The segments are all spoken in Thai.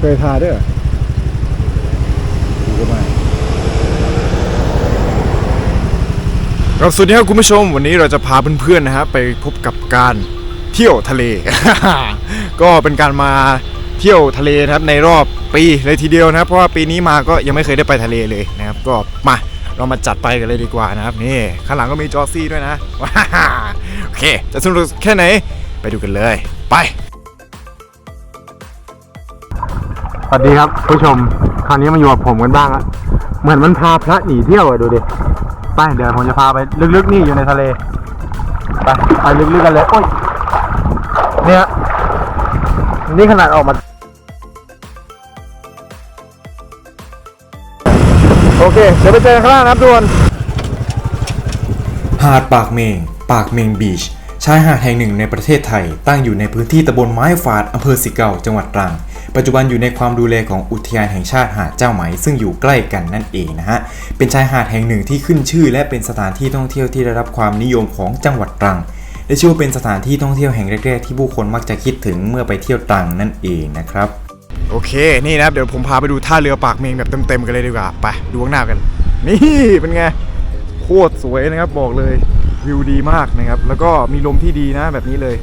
เคยทาด้วยเหรอกูก็ม่ครับสวัสดีครับคุณผู้ชม วันนี้เราจะพาเพื่อนๆนะฮะไปพบกับการเที่ยวทะเล ก็เป็นการมาเที่ยวทะเลนะครับในรอบปีเลยทีเดียวนะครับ เพราะว่าปีนี้มาก็ยังไม่เคยได้ไปทะเลเลยนะครับ ก็มาเรามาจัดไปกันเลยดีกว่านะครับนี่ข้างหลังก็มีจอซี่ด้วยนะโอเคจะสนุกแค่ไหนไปดูกันเลย ไป สวัสดีครับผู้ชม คราวนี้มาอยู่กับผมกันบ้างละเหมือนมันพาพระหนีเที่ยวอะดูดิ ไปเดี๋ยวผมจะพาไปลึกๆนี่อยู่ในทะเล ไปไปลึกๆกันเลย โอ้ย เนี่ย นี่ขนาดออกมา โอเค เดี๋ยวไปเจอกันข้างล่างนะครับทุกคน หาดปากเมง ปากเมงบีช ชายหาดแห่งหนึ่งในประเทศไทย ตั้งอยู่ในพื้นที่ตำบลไม้ฝาดอำเภอสิเก่าจังหวัดตรัง ปัจจุบันอยู่ในความดูแลของอุทยานแห่งชาติหาดเจ้าไหม ซึ่งอยู่ใกล้กันนั่นเองนะฮะ เป็นชายหาดแห่งหนึ่งที่ขึ้นชื่อ และเป็นสถานที่ท่องเที่ยวที่ได้รับความนิยมของจังหวัดตรังและชื่อว่าเป็นสถานที่ท่องเที่ยวแห่งแรกๆที่ผู้คนมักจะคิดถึงเมื่อไปเที่ยวตรังนั่นเองนะครับ โอเค นี่นะครับเดี๋ยวผมพาไปดูท่าเรือปากเมงแบบเต็มๆกันเลยดีกว่า ไปดูข้างหน้ากัน นี่เป็นไง โคตรสวยนะครับบอกเลยวิวดีมากนะครับ แล้วก็มีลมที่ดีนะแบบนี้เลย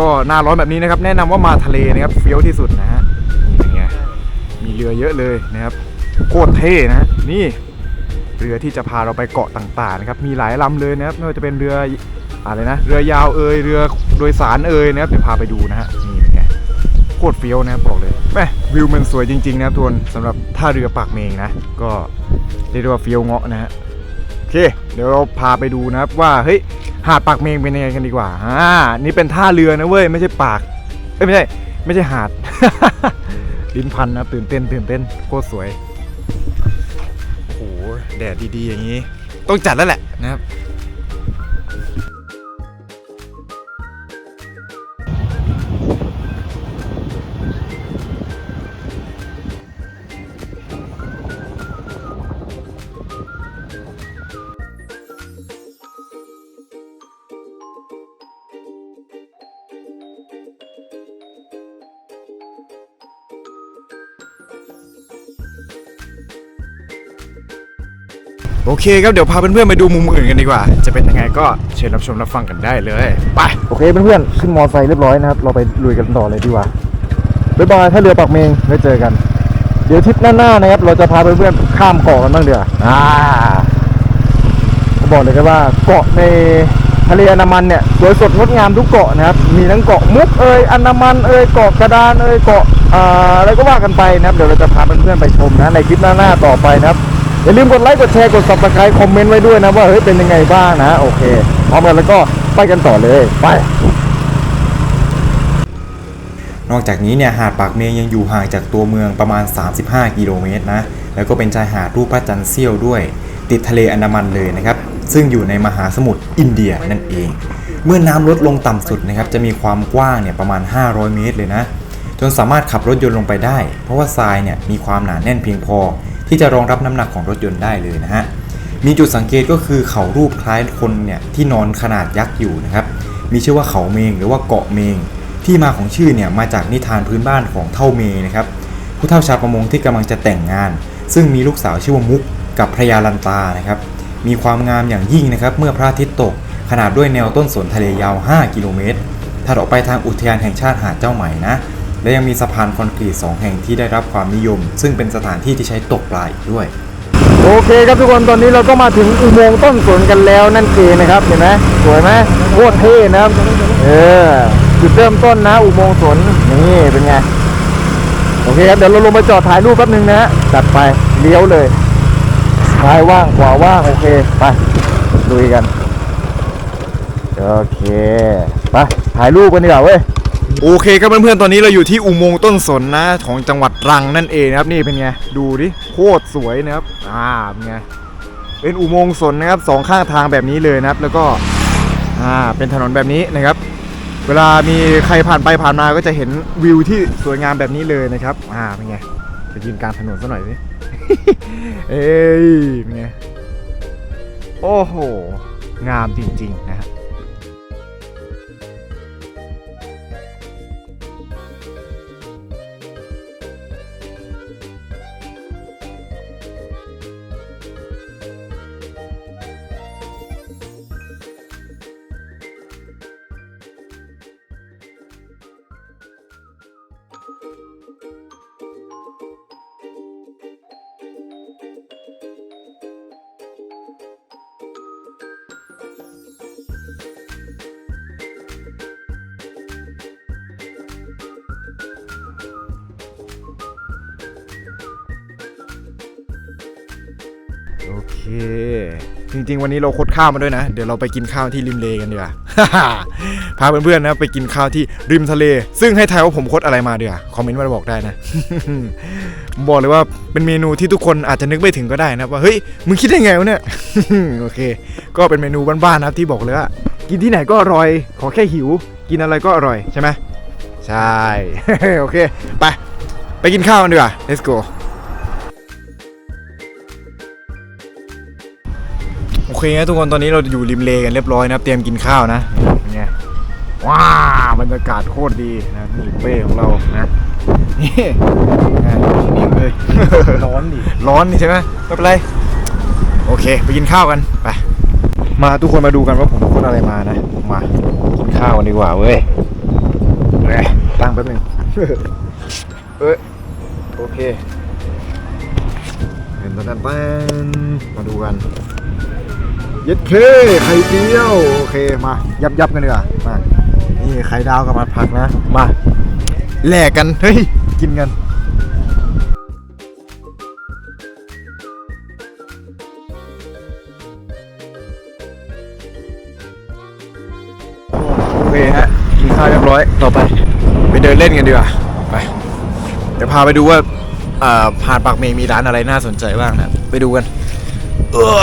ก็หน้าร้อนแบบนี้นะครับ แนะนำว่ามาทะเลนะครับเฟี้ยวที่สุดนะฮะนี่เป็นไงมีเรือเยอะเลยนะครับโคตรเท่นะนี่เรือที่จะพาเราไปเกาะต่างๆนะครับมีหลายลำเลยนะครับไม่ว่าจะเป็นเรืออะไรนะ เรือยาวเอยเรือโดยสารเอยนะครับเดี๋ยวพาไปดูนะฮะนี่เป็นไงโคตรเฟี้ยวนะครับบอกเลยแม่วิวมันสวยจริงๆนะครับทุกคนสำหรับท่าเรือปากเมงนะก็เรียกว่าเฟี้ยวเงาะนะฮะ เค เดี๋ยวเราพาไปดูนะครับว่าเฮ้ยหาดปากเมงเป็นยังไงกันดีกว่าอ่านี่เป็นท่าเรือนะเว้ยไม่ใช่ปากเอ้ยไม่ใช่ไม่ใช่หาด ลิ้นพันนะตื่นเต้นตื่นเต้นโคตรสวยโอ้โหแดดดีๆอย่างนี้ ต้องจัดแล้วแหละนะครับ โอเคครับเดี๋ยวพาเพื่อนๆไปดูมุมอื่นกันดีกว่า จะเป็นยังไงก็เชิญรับชมรับฟังกันได้เลยไปโอเคเพื่อนๆขึ้นมอไซค์เรียบร้อยนะครับ เราไปลุยกันต่อเลยดีกว่าบ๊ายบายถ้าเรือปากเมงไว้เจอกัน เดี๋ยวทริปหน้าๆนะครับ เราจะพาเพื่อนๆข้ามเกาะกันบ้างเดี๋ยวาอ่าบอกเลยครับว่าเกาะในทะเลอันดามันเนี่ยสวยสดงดงามทุกเกาะนะครับ มีทั้งเกาะมุกเอยอันดามันเอยเกาะกระดานเอยเกาะอ่าอะไรก็ว่ากันไปนะครับ เดี๋ยวเราจะพาเพื่อนๆไปชมนะในคลิปหน้าๆต่อไปนะครับ อย่าลืมกดไลค์กดแชร์กด subscribe คอมเมนต์ไว้ด้วยนะว่าเฮ้ยเป็นยังไงบ้างนะโอเคพร้อมกันแล้วก็ไปกันต่อเลยไปนอกจากนี้เนี่ยหาดปากเมงยังอยู่ห่างจากตัวเมืองประมาณ 35 กิโลเมตรนะแล้วก็เป็นชายหาดรูปพระจันทร์เสี้ยวด้วย ติดทะเลอันดามันเลยนะครับซึ่งอยู่ในมหาสมุทรอินเดียนั่นเอง เมื่อน้ำลดลงต่ำสุดนะครับจะมีความกว้างเนี่ยประมาณ 500 เมตรเลยนะ จนสามารถขับรถยนต์ลงไปได้ เพราะว่าทรายเนี่ยมีความหนาแน่นเพียงพอ ที่จะรองรับน้ำหนักของรถยนต์ได้เลยนะฮะมีจุดสังเกตก็คือเขารูปคล้ายคนเนี่ยที่นอนขนาดยักษ์อยู่นะครับมีชื่อว่าเขาเมงหรือว่าเกาะเมง ที่มาของชื่อเนี่ยมาจากนิทานพื้นบ้านของเท่าเมนะครับผู้เท่าชาวประมงที่กำลังจะแต่งงาน ซึ่งมีลูกสาวชื่อว่ามุกกับพระยาลันตานะครับมีความงามอย่างยิ่งนะครับเมื่อพระอาทิตย์ตก ขนาดด้วยแนวต้นสนทะเลยาว 5 กิโลเมตรถัดออกไปทางอุทยานแห่งชาติหาดเจ้าไหม่นะ และยังมีสะพานคอนกรีตสองแห่งที่ได้รับความนิยม ซึ่งเป็นสถานที่ที่ใช้ตกปลาอีกด้วย โอเคครับทุกคนตอนนี้เราก็มาถึงอุโมงค์ต้นสนกันแล้วนั่นเองนะครับเห็นไหมสวยไหมโคตรเท่นะครับเออจุดเริ่มต้นนะ อุโมงค์สนนี่เป็นไงโอเคครับเดี๋ยวเราลงไปจอดถ่ายรูปแป๊บนึงนะฮะจัดไปเลี้ยวเลยซ้ายว่างขวาว่างโอเคไปลุยกันโอเคไปถ่ายรูปกันดีกว่าเว้ย โอเคครับเพื่อนๆ ตอนนี้เราอยู่ที่อุโมงค์ต้นสนนะ ของจังหวัดตรังนั่นเองนะครับนี่เป็นไง ดูดิโคตรสวยนะครับอ่าเป็นไงเป็นอุโมงค์สนนะครับสองข้างทางแบบนี้เลยนะครับ แล้วก็อ่าเป็นถนนแบบนี้นะครับ เวลามีใครผ่านไปผ่านมาก็จะเห็นวิวที่สวยงามแบบนี้เลยนะครับอ่าเป็นไงไปยืนกลางถนนซะหน่อยสิเอ้ยเป็นไงโอ้โห งามจริงๆนะฮะ โอเค จริงๆ วันนี้เราคดข้าวมาด้วยนะ เดี๋ยวเราไปกินข้าวที่ริมเลกันดีกว่า พาเพื่อนๆนะไปกินข้าวที่ริมทะเล ซึ่งให้ทายว่าผมคดอะไรมาดีกว่าคอมเมนต์มาบอกได้นะ ผมบอกเลยว่าเป็นเมนูที่ทุกคนอาจจะนึกไม่ถึงก็ได้นะว่าเฮ้ยมึงคิดได้ไงวะเนี่ย โอเค ก็เป็นเมนูบ้านๆนะที่บอกเลยว่ากินที่ไหนก็อร่อย ขอแค่หิว กินอะไรก็อร่อยใช่ไหมใช่ โอเค ไป ไปกินข้าวกันดีกว่า let's go เคนะทุกคนตอนนี้เราอยู่ริมเลกันเรียบร้อยนะครับเตรียมกินข้าวนะเป็นไงว้าวบรรยากาศโคตรดีนะนี่เป้ของเรานะนี่อะนิ่งเลยร้อนดิร้อนนี่ใช่ไหมไม่เป็นไรโอเค ไปกินข้าวกันไปมาทุกคนมาดูกันว่าผมคนอะไรมานะมากินข้าวกันดีกว่าเว้ยเอ้ยตั้งแป๊บหนึงเอ้ยโอเคเห็นตอนนั้นมาดูกัน เย็ดเคไข่เจียวโอเคมายับยับกันดีกว่ามานี่ไข่ดาวกับมันผักนะมาแลกกันเฮ้ยกินกันโอเคฮะกินข้าวเรียบร้อยต่อไป ไปเดินเล่นกันดีกว่าไปเดี๋ยวพาไปดูว่าอ่าหาดปากเมงมีร้านอะไรน่าสนใจบ้างนะไปดูกัน เออ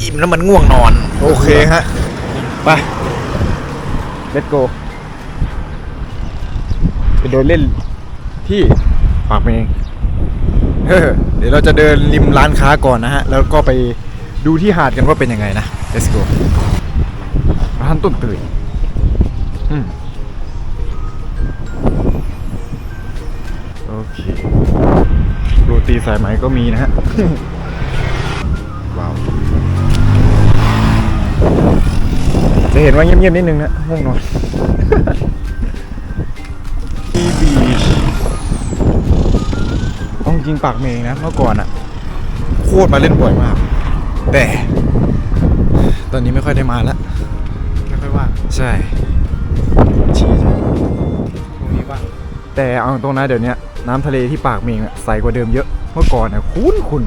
อิ่มแล้วมันง่วงนอน โอเคฮะ ไป let's go ไปเดินเล่นที่ปากเมงเออเดี๋ยวเราจะเดินริมร้านค้าก่อนนะฮะ แล้วก็ไปดูที่หาดกันว่าเป็นยังไงนะ let's go ร้านต้นตื่นอืมโอเคโรตีสายไหมก็มีนะฮะ เห็นว่าเงียบๆนิดนึงนะห้องนอนที่บีชต้องจริงปากเมงนะเมื่อก่อนอะโคตรมาเล่นบ่อยมาก แต่ ตอนนี้ไม่ค่อยได้มาแล้วไม่ค่อยว่างใช่ชีสตรงนี้ว่างแต่เอาตรงนะเดี๋ยวนี้น้ำทะเลที่ปากเมงอะใสกว่าเดิมเยอะเมื่อก่อนอะคุ้นคุณ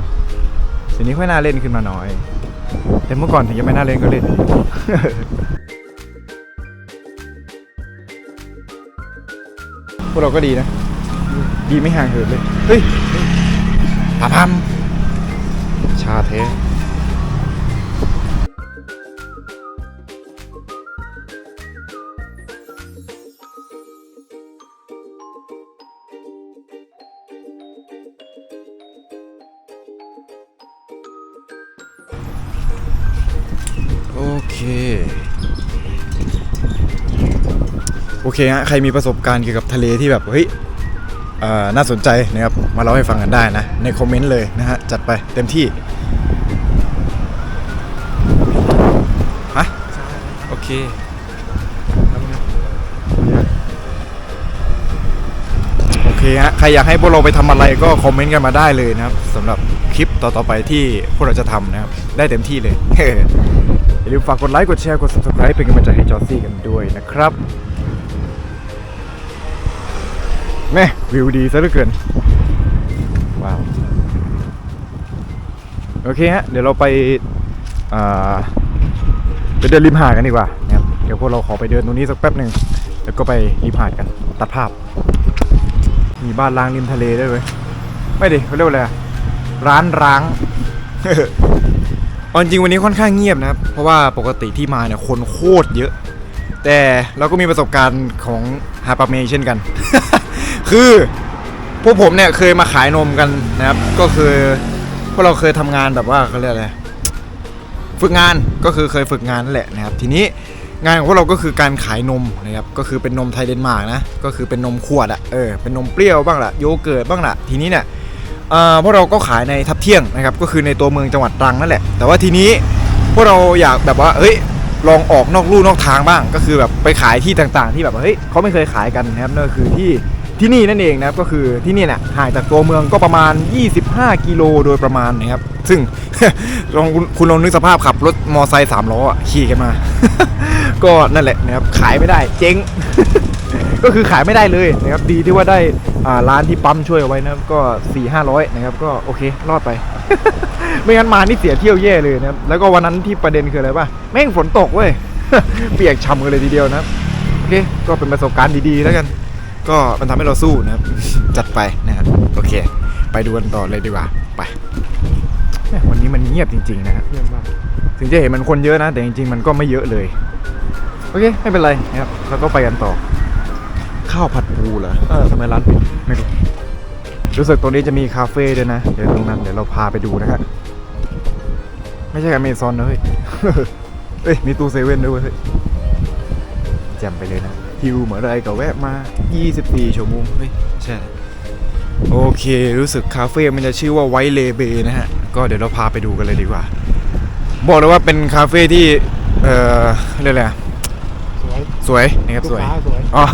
ทีนี้ค่อยน่าเล่นขึ้นมาหน่อย แต่เมื่อก่อนถึงจะไม่น่าเล่นก็เล่น พวกเราก็ดีนะ ดีไม่ห่างเหินเลย เฮ้ยพาพัมชาเทโอเค โอเคฮะใครมีประสบการณ์เกี่ยวกับทะเลที่แบบเฮ้ยเอ่อน่าสนใจนะครับมาเล่าให้ฟังกันได้นะ ในคอมเมนต์เลยนะฮะจัดไปเต็มที่ฮะโอเคโอเคฮะใครอยากให้พวกเราไปทำอะไรก็คอมเมนต์กันมาได้เลยนะครับสำหรับคลิปต่อๆไปที่พวกเราจะทำนะครับ ได้เต็มที่เลยอย่าลืมฝากกดไลค์กดแชร์กด subscribe เป็นกำลังใจให้จอร์ซี่กันด้วยนะครับ แม่วิวดีซะเหลือเกิน ว้าว โอเคฮะ เดี๋ยวเราไปไปเดินริมหาดกันดีกว่านะครับเดี๋ยวพวกเราขอไปเดินตรงนี้สักแป๊บหนึ่งแล้วก็ไปริมหาดกัน ตัดภาพ มีบ้านร้างริมทะเลด้วยเว้ยไม่ดิเขาเรียกว่าอะไรร้านร้างเอาจริงวันนี้ค่อนข้างเงียบนะครับ เพราะว่าปกติที่มาเนี่ยคนโคตรเยอะ แต่เราก็มีประสบการณ์ของฮาปาเมเช่นกัน คือพวกผมเนี่ยเคยมาขายนมกันนะครับ ก็คือพวกเราเคยทำงานแบบว่าเขาเรียกอะไรฝึกงานก็คือเคยฝึกงานนั่นแหละนะครับ ทีนี้งานของพวกเราก็คือการขายนมนะครับก็คือเป็นนมไทยเดนมาร์กนะก็คือเป็นนมขวดอะเออเป็นนมเปรี้ยวบ้างละโยเกิร์ตบ้างละทีนี้เนี่ยเอ่อพวกเราก็ขายในทับเที่ยงนะครับก็คือในตัวเมืองจังหวัดตรังนั่นแหละ แต่ว่าทีนี้พวกเราอยากแบบว่าเฮ้ยลองออกนอกลู่นอกทางบ้าง ก็คือแบบไปขายที่ต่างๆ ที่แบบเฮ้ยเขาไม่เคยขายกันนะครับนั่นก็คือที่ ที่นี่นั่นเองนะครับก็คือที่นี่เนี่ยห่างจากตัวเมืองก็ประมาณ 25 กิโลโดยประมาณนะครับซึ่งลองคุณลองนึกสภาพขับรถมอไซค์สามล้ออะขี่กันมา ก็นั่นแหละนะครับขายไม่ได้เจ๊ง ก็คือขายไม่ได้เลยนะครับดีที่ว่าได้อ่าร้านที่ปั๊มช่วยเอาไว้นะครับก็4 5 0 0นะครับก็โอเครอดไป ไม่งั้นมานี่เสียเที่ยวแย่เลยนะครับแล้วก็วันนั้นที่ประเด็นคืออะไรป่ะแม่งฝนตกเว้ยเปียกช่ำกันเลยทีเดียวนะครับโอเคก็เป็นประสบการณ์ดีๆแล้วกัน ก็มันทำให้เราสู้นะครับ จัดไปนะครับโอเค ไปดูกันต่อเลยดีกว่าไปแม่วันนี้มันเงียบจริง ๆ นะครับถึงจะเห็นมันคนเยอะนะ แต่จริง ๆ มันก็ไม่เยอะเลย โอเค ไม่เป็นไรนะครับแล้วก็ไปกันต่อ ข้าวผัดปูเหรอเออทำไมร้านปิดไม่รู้รู้สึกตรงนี้จะมีคาเฟ่ด้วยนะ เดี๋ยวตรงนั้นเดี๋ยวเราพาไปดูนะครับไม่ใช่อเมซอนนะเฮ้ยเอ้ยมีตู้เซเว่นด้วยเว้ยเฮ้ยแจ่มไปเลยนะ ฮิวเหมือนอะไรก็แวะมา 24 ชั่วโมงเฮ้ยใช่โอเครู้สึกคาเฟ่มันจะชื่อว่าไวเลเบนะฮะ ก็เดี๋ยวเราพาไปดูกันเลยดีกว่า บอกเลยว่าเป็นคาเฟ่ที่ เอ่อเรียกอะไรอะสวยสวยนะครับสวยลูกค้าสวย อ๋อ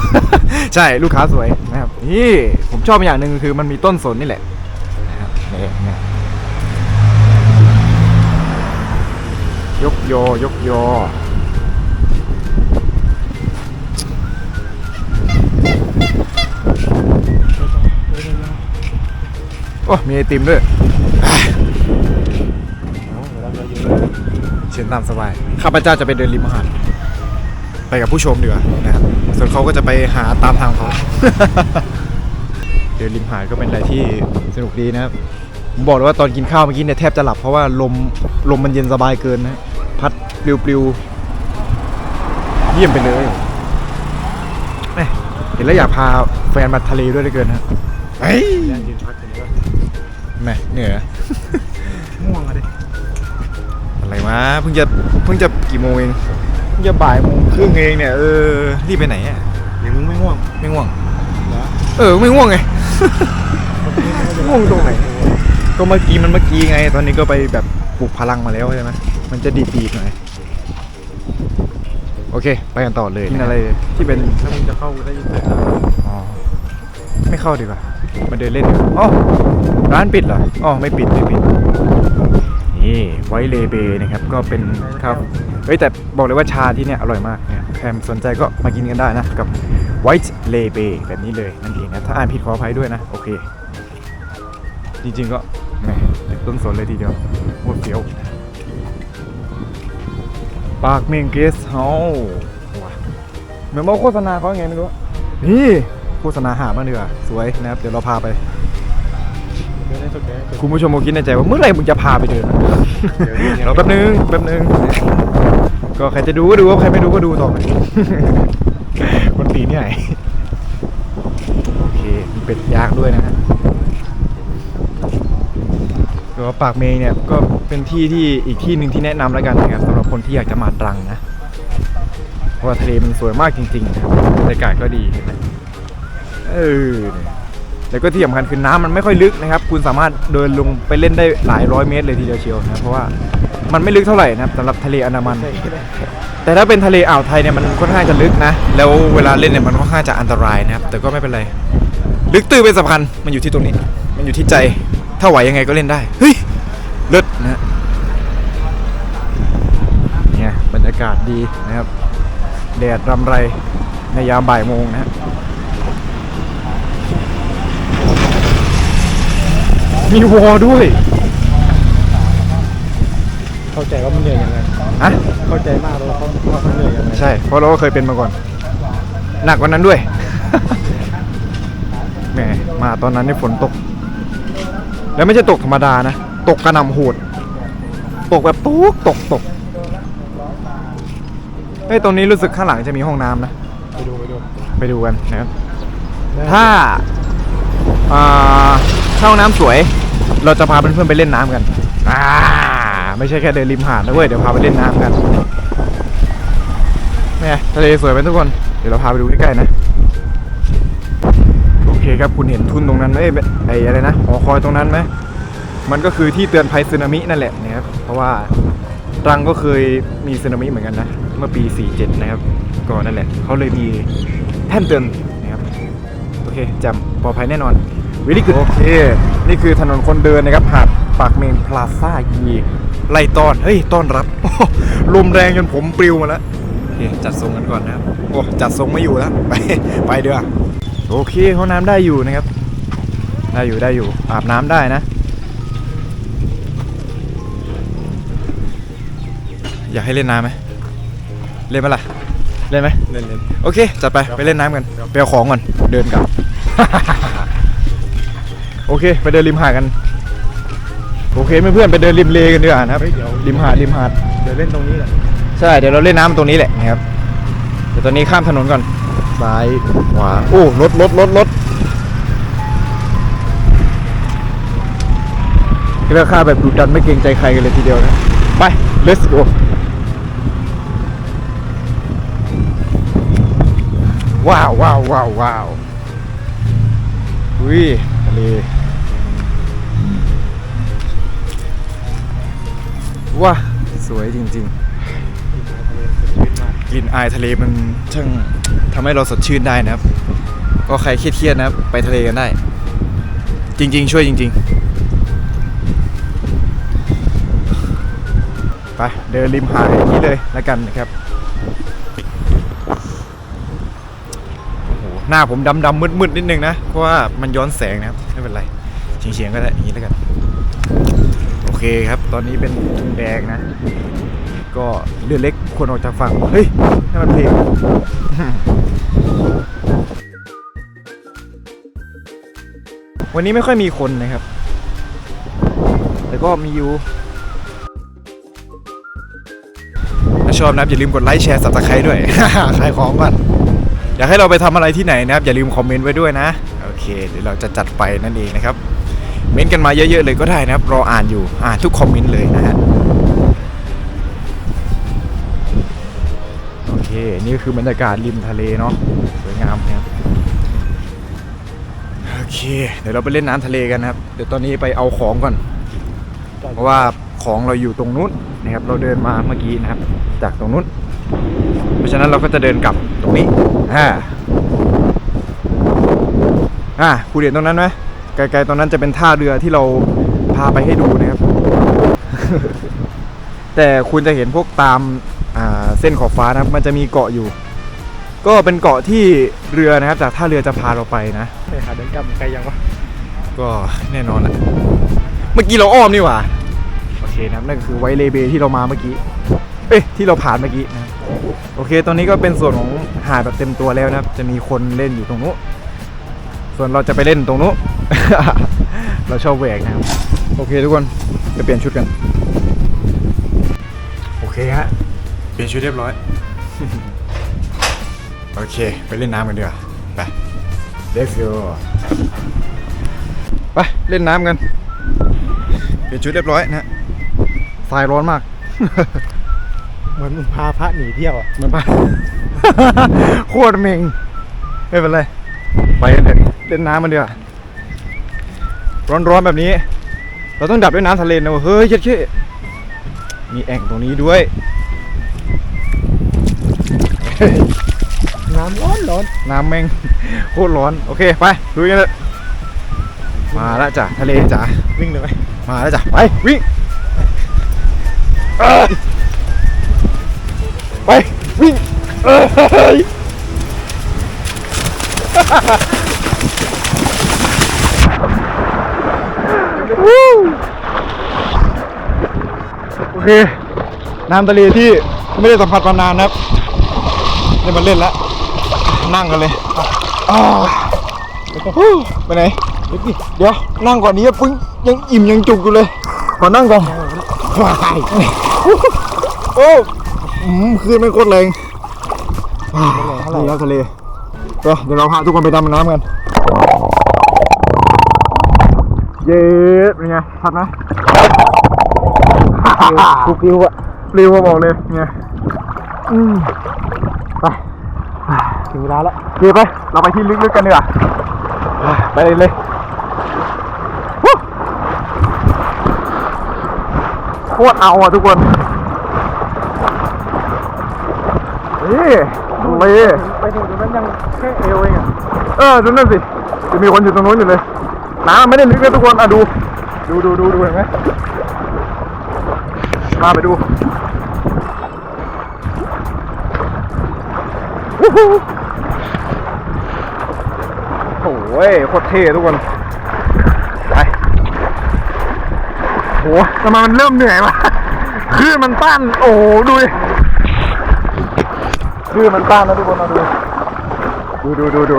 ใช่ลูกค้าสวยนะครับนี่ผมชอบอย่างหนึ่งคือมันมีต้นสนนี่แหละนะครับนี่นี่ยกยอยกยอ โอ้มีไอติมด้วยเชิญตามสบาย ข้าพเจ้าจะไปเดินริมหาด ไปกับผู้ชมดีกว่านะครับ ส่วนเขาก็จะไปหาตามทางเขา เดินริมหาดก็เป็นอะไรที่สนุกดีนะครับ ผมบอกเลยว่าตอนกินข้าวเมื่อกี้เนี่ยแทบจะหลับเพราะว่าลมลมมันเย็นสบายเกินนะ พัดปลิวๆ เยี่ยมไปเลยเห็นแล้วอยากพาแฟนมาทะเลด้วยเลยเกินนะเฮ้ย แดนยืนพักอย่างนี้ว่าแหม่เหนื่อยอะง่วงอะดิอะไรวะเพิ่งจะเพิ่งจะกี่โมงเองเพิ่งจะบ่ายโมงครึ่งเองเนี่ยเออรีบไปไหนอะหรือมึงไม่ง่วงไม่ง่วงเหรอเออไม่ง่วงไง ง่วงตรงไหน ก็เมื่อกี้มันเมื่อกี้ไง ตอนนี้ก็ไปแบบปลุกพลังมาแล้วใช่ไหมมันจะดีดีดๆหน่อยโอเค ไปกันต่อเลยกินอะไรที่เป็นถ้ามึงจะเข้าได้ยินเสียงอ๋อไม่เข้าดีกว่า มาเดินเล่นอ๋อร้านปิดเหรออ๋อไม่ปิดไม่ปิด นี่ไวเลเบนะครับก็เป็นครับเฮ้ยแต่บอกเลยว่าชาที่เนี่ยอร่อยมากเนี่ยใครสนใจก็มากินกันได้นะ กับ White l a b e แบบนี้เลยนั่นเองนะถ้าอ่านผิดขออภัยด้วยนะ โอเค จริงๆก็แหมต้นสนเลยทีเดียวโคตรเฟี้ยวปากเมงเกสเฮาว้าเหมือนว่าโฆษณาเขาไงไม่รู้นี่ โฆษณาหาบ้างดีกว่าสวยนะครับเดี๋ยวเราพาไปเดินได้สุดเลยคุณผู้ชมคงคิดในใจว่าเมื่อไหร่มึงจะพาไปเดินเดี๋ยวนี้ยังเราแป๊บนึงแป๊บนึง ก็ใครจะดูก็ดูใครไม่ดูก็ดูต่อไปคนตีนี่ไหนโอเคมีเป็ดย่างด้วยนะฮะก็ปากเมยเนี่ยก็เป็นที่ที่อีกที่หนึ่งที่แนะนำแล้วกันนะครับสำหรับคนที่อยากจะมาตรังนะเพราะว่าทะเลมันสวยมากจริงๆนะครับบรรยากาศก็ดีเห็นไหม เออแล้วก็ที่สำคัญคือน้ำมันไม่ค่อยลึกนะครับ คุณสามารถเดินลงไปเล่นได้หลายร้อยเมตรเลยทีเดียวเชียวนะเพราะว่ามันไม่ลึกเท่าไหร่นะครับสำหรับทะเลอันดามัน แต่ถ้าเป็นทะเลอ่าวไทยเนี่ยมันค่อนข้างจะลึกนะ แล้วเวลาเล่นเนี่ยมันค่อนข้างจะอันตรายนะครับ แต่ก็ไม่เป็นไร ลึกตื้อเป็นสำคัญ มันอยู่ที่ตรงนี้ มันอยู่ที่ใจ ถ้าไหวยังไงก็เล่นได้ เฮ้ย เลิศนะฮะเนี่ยบรรยากาศดีนะครับ แดดรำไรในยามบ่ายโมงนะฮะ มีวอลด้วย เข้าใจว่ามันเหนื่อยยังไงอะเข้าใจมากเลยว่าเขาว่าเขาเหนื่อยยังไงใช่ เพราะเราก็เคยเป็นมาก่อน หนักกว่านั้นด้วย แหม มาตอนนั้นนี่ฝนตก แล้วไม่ใช่ตกธรรมดานะ ตกกระหน่ำโหด ตกแบบตุ๊กตกตกเฮ้ยตรงนี้รู้สึกข้างหลังจะมีห้องน้ำนะ ไปดูไปดูไปดูกันนะครับ ถ้าอ่าถ้าห้องน้ำสวย เราจะพาเพื่อนๆไปเล่นน้ำกัน อ่า ไม่ใช่แค่เดินริมหาดนะเว้ย เดี๋ยวพาไปเล่นน้ำกันแม่ทะเลสวยไหมทุกคน เดี๋ยวเราพาไปดูใกล้ๆนะ โอเคครับคุณเห็นทุนตรงนั้นไหมเอ้ยไอ้อะไรนะหอคอยตรงนั้นไหม มันก็คือที่เตือนภัยสึนามินั่นแหละนะครับ เพราะว่าตรังก็เคยมีสึนามิเหมือนกันนะ เมื่อปี 47 นะครับก็นั่นแหละ เขาเลยมีแท่นเตือนนะครับ โอเคจำปลอดภัยแน่นอน วิธีคือโอเค นี่คือถนนคนเดินนะครับหาดปากเมงพลาซ่ายีไล่ต้อน เฮ้ย ต้อนรับ ลมแรงจนผมปลิวมาแล้วเคจัดทรงกันก่อนนะครับ โอ้ จัดทรงไม่อยู่แล้ว ไป ไปเดี๋ยวาโอเคห้องน้ำได้อยู่นะครับ ได้อยู่ได้อยู่ อาบน้ำได้นะ อยากให้เล่นน้ำไหม เล่นไหมล่ะ เล่นไหมเล่นเล่นโอเค จัดไป ไปเล่นน้ำกัน ไปเอาของก่อน เดินกลับ โอเค ไปเดินริมหาดกัน โอเคเพื่อนๆไปเดินริมเลกันดีกว่านะครับริมหาดริมหาดเดี๋ยวเล่นตรงนี้แหละ ใช่เดี๋ยวเราเล่นน้ำตรงนี้แหละนะครับเดี๋ยวตอนนี้ข้ามถนนก่อนซ้ายขวาโอ้รถรถรถรถเลือกข้าแบบดุดันไม่เกรงใจใครกันเลยทีเดียวนะไป let's go ว้าวว้าวว้าวว้าวอุ้ยทะเล ว้าสวยจริง ๆ กลิ่นอายทะเลมันช่างทำให้เราสดชื่นได้นะครับ ก็ใครเครียดๆนะครับไปทะเลกันได้ จริง ๆ ช่วยจริง ๆ ไปเดินริมหาดอย่างนี้เลยแล้วกันนะครับโอ้โหน้าผมดำๆมืดๆนิดนึงนะ เพราะว่ามันย้อนแสงนะครับ ไม่เป็นไรเฉียงๆก็ได้อย่างนี้แล้วกัน เคครับ ตอนนี้เป็นธงแดงนะ ก็เรือเล็กควรออกจากฝั่ง เฮ้ยนั่นมันเพลงวันนี้ไม่ค่อยมีคนนะครับ แต่ก็มีอยู่ ถ้าชอบนะครับอย่าลืมกดไลค์แชร์สับสไครด้วยขายของก่อนอยากให้เราไปทำอะไรที่ไหนนะครับ อย่าลืมคอมเมนต์ไว้ด้วยนะ โอเค เดี๋ยวเราจะจัดไปนั่นเองนะครับ ม้นต์กันมาเยอะๆเลยก็ได้นะครับรออ่านอยู่อ่านทุกคอมเมนต์เลยนะฮะโอเคนี่คือบรรยากาศริมทะเลเนาะสวยงามนะครับโอเค เดี๋ยวเราไปเล่นน้ำทะเลกันนะครับเดี๋ยวตอนนี้ไปเอาของก่อน เพราะว่าของเราอยู่ตรงนู้นนะครับ เราเดินมาเมื่อกี้นะครับ จากตรงนู้น เพราะฉะนั้นเราก็จะเดินกลับตรงนี้อ่าอ่าคุณเห็นตรงนั้นไหม ไกลๆตรงนั้นจะเป็นท่าเรือที่เราพาไปให้ดูนะครับ แต่คุณจะเห็นพวกตามอ่าเส้นขอบฟ้านะครับมันจะมีเกาะอยู่ ก็เป็นเกาะที่เรือนะครับ จากท่าเรือจะพาเราไปนะไปหาเดินกลับใครยังวะก็แน่นอนแหละเมื่อกี้เราอ้อมนี่หว่าโอเคนะครับนั่นก็คือไวเลเบที่เรามาเมื่อกี้เอ้ยที่เราผ่านเมื่อกี้นะครับโอเค ตอนนี้ก็เป็นส่วนของหาดแบบเต็มตัวแล้วนะครับ จะมีคนเล่นอยู่ตรงนู้นส่วนเราจะไปเล่นตรงนู้น เราชอบแหวกนะครับ โอเคทุกคนไปเปลี่ยนชุดกัน โอเคฮะ เปลี่ยนชุดเรียบร้อย โอเค ไปเล่นน้ำกันดีกว่าไป let's go ไปเล่นน้ำกัน เปลี่ยนชุดเรียบร้อยนะฮะทรายร้อนมาก เหมือนมึงพาพระหนีเที่ยวอะเหมือนปะ โคตรเมงไม่เป็นไร ไปกันเถอะเล่นน้ำมันดีกว่า ร้อนๆแบบนี้ เราต้องดับด้วยน้ำทะเลนะเว้ยเฮ้ยเช็ดเช่มีแอ่งตรงนี้ด้วย น้ำร้อนร้อนน้ำแม่งโคตรร้อน โอเค ไปดูกันเลยมาแล้วจ้ะทะเลจ้ะวิ่งเลยไหมมาแล้วจ้ะไปวิ่งเอ้ยไปวิ่งเอ้ยวู้ โอน้ำทะเลที่ไม่ได้สัมผัสมานานนะครับได้มาเล่นแล้ว นั่งกันเลยไปไหน เดี๋ยวนั่งก่อนนี้ปึ้งยังอิ่มยังจุกอยู่เลย ขอนั่งก่อนว้ายโอ้มคืนไม่โคตรแรงนี่ครับทะเลเดี๋ยวเดี๋ยวเราพาทุกคนไปดำน้ำกัน เย้เป็นไงชัดไหม กูกิ้วอะปลิวมาบอกเลยไงอืมไปถึงเวลาแล้วโอเคไป เราไปที่ลึกๆกันดีกว่าไปเลยเลยวู้โคตรเอาอะทุกคนนี่เลยไปถึงตรงนั้นยังแค่เอวเองอะเออดูนั่นสิจะมีคนอยู่ตรงนู้นอยู่เลยน้ำไม่ได้ลึกเลยทุกคนอะดู ดูดูดูดูเห็นไหม มาไปดูโอ้ยโคตรเท่ทุกคน ไปโหทำไมมันเริ่มเหนื่อยวะคลื่นมันต้าน โอ้ดูดิคลื่นมันต้านนะทุกคนมาดู ดูดูดูดู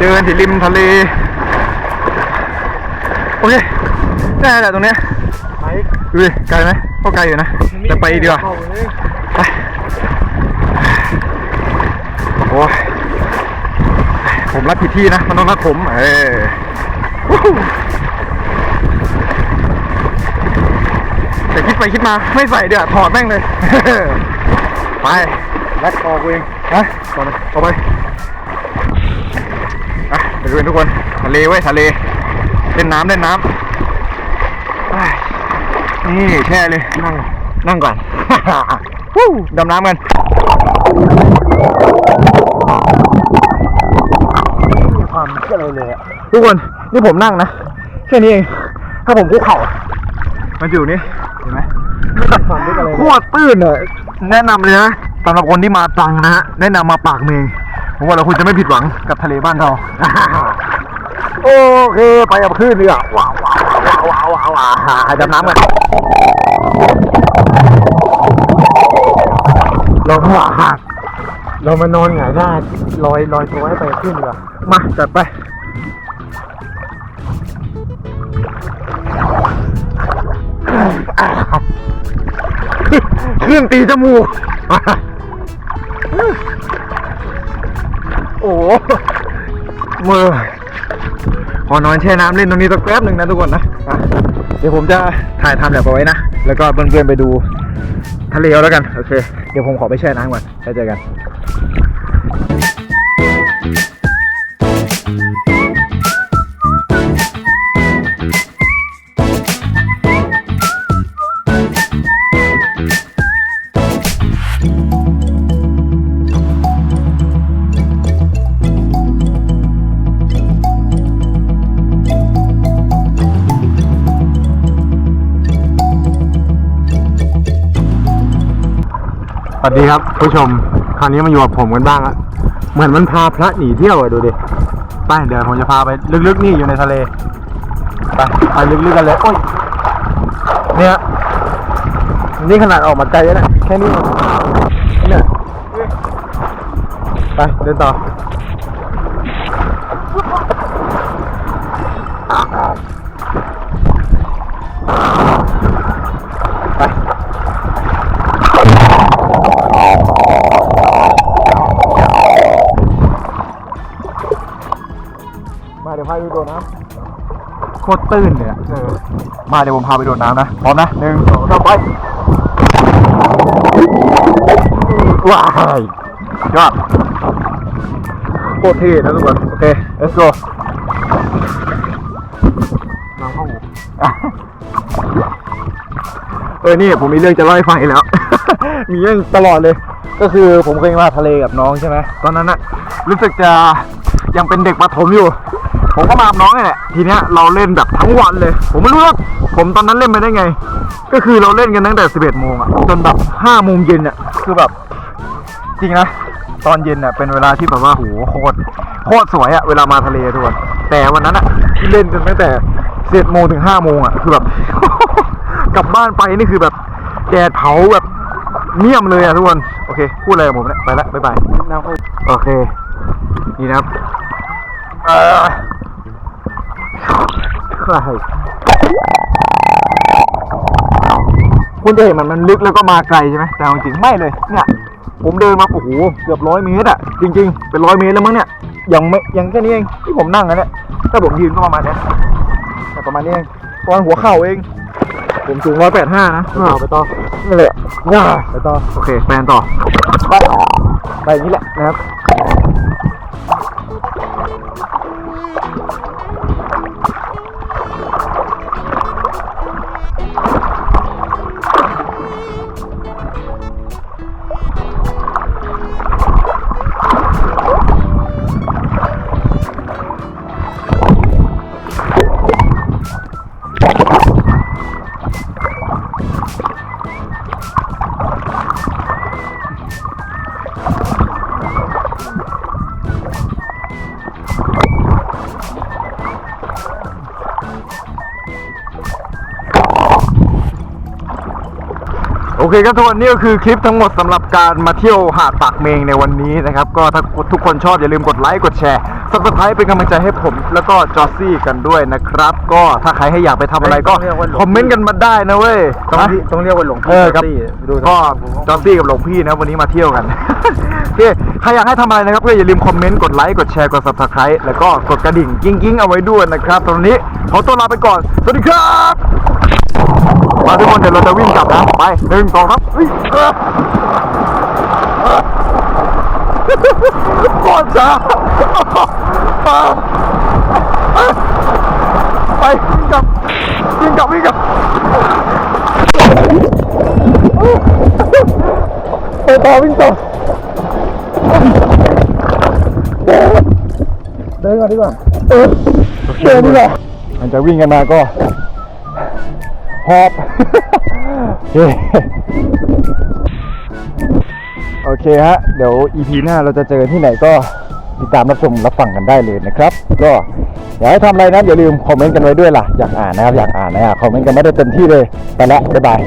เดินที่ริมทะเล โอเค ได้แหละตรงเนี้ยดูดิไกลไหมก็ไกลอยู่นะแต่ไปดีกว่าไปโอ้ยผมรักผิดที่นะ มันต้องรักผม เออวู้ฮู้แต่คิดไปคิดมาไม่ใส่เดี๋ยวาถอดแม่งเลย ไปรักคอกูเองนะต่อไปต่อไปอะไปดูกันทุกคน ทะเลเว้ยทะเลเล่นน้ำเล่นน้ำ นี่แช่เลย นั่ง นั่งก่อน วู้ดำน้ำกันความเชื่อเลยเลยอะทุกคน นี่ผมนั่งนะแค่นี้เอง ถ้าผมคุกเข่า มันอยู่นี่เห็นไหมไม่ตัดความลึกอะไรโคตรตื้นเลยแนะนำเลยนะสำหรับคนที่มาตรังนะฮะ แนะนำมาปากเมงผมว่าเราคุณจะไม่ผิดหวังกับทะเลบ้านเรา โอเค ไปกับคลื่นดีกว่าว้าวว้าวว้าวว้าวว้าวว้าวดำน้ำกันเราก็หักเรามานอนหงายหน้าลอยลอยตัวให้ไปขึ้นดีกว่ามาจัดไป ขึ้นตีจมูก โอ้โหมือขอนอนแช่น้ำเล่นตรงนี้สักแป๊บหนึ่งนะทุกคนนะ เดี๋ยวผมจะถ่ายทำแบบเอาไว้นะ แล้วก็เพื่อนๆไปดูทะเลแล้วกัน โอเค เดี๋ยวผมขอไปแช่น้ำก่อนแล้วเจอกัน วัสดีครับผู้ชม คราวนี้มาอยู่กับผมกันบ้างอะเหมือนมันพาพระหนีเที่ยวอะดูดิ ไปเดี๋ยวผมจะพาไปลึกๆนี่อยู่ในทะเล ไปไปลึกๆกันเลย โอ้ย เนี่ย นี่ขนาดออกมาไกลแล้วนะแค่นี้เนี่ย ไปเดินต่อ น้ำโคตรตื้นเลยอะเออมาเดี๋ยวผมพาไปโดดน้ำนะ พร้อมนะหนึ่งสองสามไปว้ายยอดโคตรเท่นะทุกคนโอเค let's go น้ำเข้าหูเออนี่ผมมีเรื่องจะเล่าให้ฟังอีกแล้ว มีเรื่องตลอดเลย ก็คือผมเคยมาทะเลกับน้องใช่ไหมตอนนั้นอะรู้สึกจะยังเป็นเด็กประถมอยู่ ผมก็มากับน้องนี่แหละทีเนี้ยเราเล่นแบบทั้งวันเลย ผมไม่รู้ว่าผมตอนนั้นเล่นไปได้ไง ก็คือเราเล่นกันตั้งแต่ 11โมงอะจนแบบ5โมงเย็นอะคือแบบ จริงนะตอนเย็นอะเป็นเวลาที่แบบว่าโหโคตรโคตรสวยอะเวลามาทะเลทุกคนแต่วันนั้นอะที่เล่นกันตั้งแต่11โมงถึง5โมงอะคือแบบ กลับบ้านไปนี่คือแบบแดดเผาแบบเมี่ยมเลยอะทุกคน โอเค พูดอะไรกับผมเนี่ยไปละบ๊ายบายน้ำเข้าโอเค นี่นะครับเออ ใคร คุณจะเห็นมันมันลึกแล้วก็มาไกลใช่ไหมแต่เอาจริงๆไม่เลย เนี่ย ผมเดินมาโอ้โหเกือบร้อยเมตรอะจริง ๆ เป็นร้อยเมตรแล้วมั้งเนี่ยยังไม่ยังแค่นี้เองที่ผมนั่งนะเนี่ยถ้าผมยืนก็ประมาณเนี้ยแต่ประมาณนี้เองประมาณหัวเข่าเอง ผมสูงร้อยแปดห้านะอ่าไปต่อนี่แหละง่าไปต่อโอเคแปลนต่อไปไปอย่างนี้แหละนะครับ เคครับทุกคนนี่ก็คือคลิปทั้งหมดสำหรับการมาเที่ยวหาดปากเมงในวันนี้นะครับ ก็ถ้าทุกคนชอบอย่าลืมกดไลค์กดแชร์ซับสไครป์เป็นกำลังใจให้ผม แล้วก็จอร์ซี่กันด้วยนะครับ ก็ถ้าใครให้อยากไปทำอะไรก็ต้องเรียกว่าหลวงคอมเมนต์กันมาได้นะเว้ยต้องนะเรียกต้องเรียกว่าหลวงพี่เออครับตี้ดูก็จอร์ซี่กับหลวงพี่นะวันนี้มาเที่ยวกันโอเคใครอยากให้ทำอะไรนะครับก็อย่าลืมคอมเมนต์ กดไลค์ กดแชร์ กด subscribe แล้วก็กดกระดิ่งกิ้งๆ เอาไว้ด้วยนะครับ ตรงนี้ขอตัวลาไปก่อน สวัสดีครับ มาทุกคนเดี๋ยวเราจะวิ่งกลับนะไปหนึ่งสองครับเฮ้ยเออโคตรช้าไปวิ่งกลับวิ่งกลับวิ่งกลับไปต่อวิ่งต่อเดินก่อนดีกว่าเออเดินดีกว่ามันจะวิ่งกันมาก็ หอบโอเคโอเคฮะ เดี๋ยว EP หน้าเราจะเจอที่ไหนก็ติดตามรับชมรับฟังกันได้เลยนะครับ ก็อยากให้ทำอะไรนะอย่าลืมคอมเมนต์กันไว้ด้วยล่ะ อยากอ่านนะครับ อยากอ่านนะคอมเมนต์กันไม่ได้เต็มที่เลย ไปละบ๊ายบาย